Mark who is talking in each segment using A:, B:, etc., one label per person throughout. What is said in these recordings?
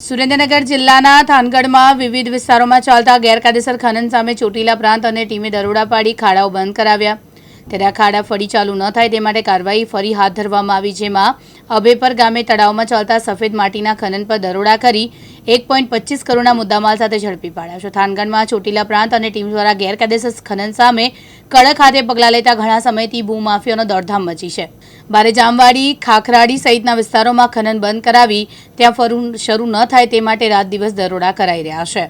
A: સુરેન્દ્રનગર જિલ્લાના થાનગઢમાં વિવિધ વિસ્તારોમાં ચાલતા ગેરકાયદેસર ખનન સામે ચોટીલા પ્રાંત અને ટીમે દરોડા પાડી ખાડાઓ બંધ કરાવ્યા. ત્યારે આ ખાડા ફરી ચાલુ ન થાય તે માટે કાર્યવાહી ફરી હાથ ધરવામાં આવી, જેમાં અભેપર ગામે તળાવમાં ચાલતા સફેદ માટીના ખનન પર દરોડા કરી એક પોઈન્ટ પચીસ કરોડના મુદ્દામાલ સાથે ઝડપી પાડ્યા છે. થાનગઢમાં ચોટીલા પ્રાંત અને ટીમ દ્વારા ગેરકાયદેસર ખનન સામે કડક હાથે પગલાં લેતા ઘણા સમયથી ભૂમાફિયાનો દોડધામ મચી છે. ભારે જામવાડી, ખાખરાડી સહિતના વિસ્તારોમાં ખનન બંધ કરાવી ત્યાં ફરું, શરૂ ન થાય તે માટે રાત દિવસ દરોડા કરાઈ રહ્યા છે.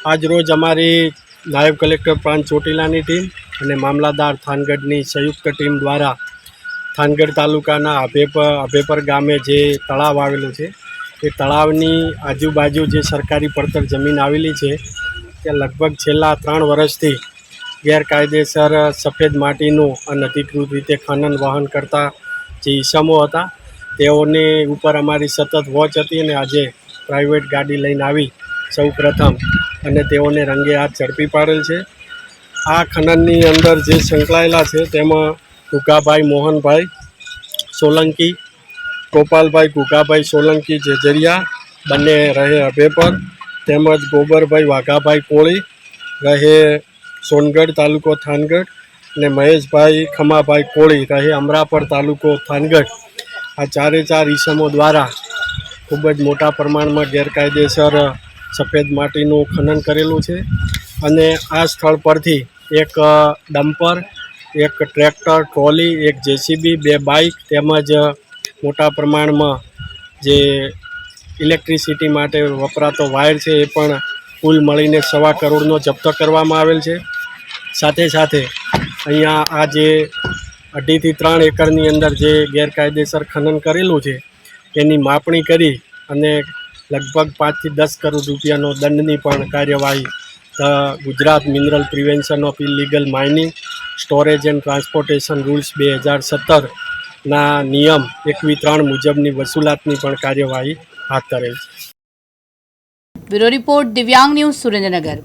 B: આજ રોજ અમારી નાયબ કલેક્ટર પ્રાંત ચોટીલાની ટીમ અને મામલાદાર થાનગઢની સંયુક્ત ટીમ દ્વારા થાનગઢ તાલુકાના અભેપર અભેપર ગામે જે તળાવ આવેલું છે, એ તળાવની આજુબાજુ જે સરકારી પડતર જમીન આવેલી છે તે લગભગ છેલ્લા ત્રણ વર્ષથી ગેરકાયદેસર સફેદ માટીનું અનધિકૃત રીતે ખનન, વહન કરતા જે ઈસમો હતા, તેઓને ઉપર અમારી સતત વોચ હતી અને આજે પ્રાઇવેટ ગાડી લઈને આવી સૌ પ્રથમ અને તેઓને રંગે હાથ ઝડપી પાડેલ છે. આ ખનનની અંદર જે સંકળાયેલા છે તેમાં ગુગાભાઈ મોહનભાઈ સોલંકી, ગોપાલભાઈ ગુગાભાઈ સોલંકી, જેજરિયા, બંને રહે અભેપર, તેમજ ગોબરભાઈ વાઘાભાઈ કોળી, રહે સોનગઢ તાલુકો થાનગઢ અને મહેશભાઈ ખમાભાઈ કોળી રહે અમરાપર તાલુકો થાનગઢ. આ ચારે ચાર ઈસમો દ્વારા ખૂબ જ મોટા પ્રમાણમાં ગેરકાયદેસર સફેદ માટીનું ખનન કરેલું છે. અને આ સ્થળ પરથી એક ડમ્પર, એક ટ્રેક્ટર, ટ્રોલી, એક જેસીબી, બે બાઇક તેમજ મોટા પ્રમાણમાં જે ઇલેક્ટ્રિસિટી માટે વપરાતો વાયર છે એ પણ કુલ મળીને સવા કરોડનો જપ્ત કરવામાં આવેલ છે. સાથે સાથે અહીંયા આ જે અઢીથી ત્રણ એકરની અંદર જે ગેરકાયદેસર ખનન કરેલું છે, એની માપણી કરી અને લગભગ પાંચથી દસ કરોડ રૂપિયાનો દંડની પણ કાર્યવાહી the Gujarat mineral prevention of illegal mining storage and transportation rules બે હજાર સત્તરના નિયમ એકવી ત્રણ મુજબની વસૂલાતની પણ કાર્યવાહી હાથ ધરેલ છે.
A: Bureau report Divyang news Surendranagar.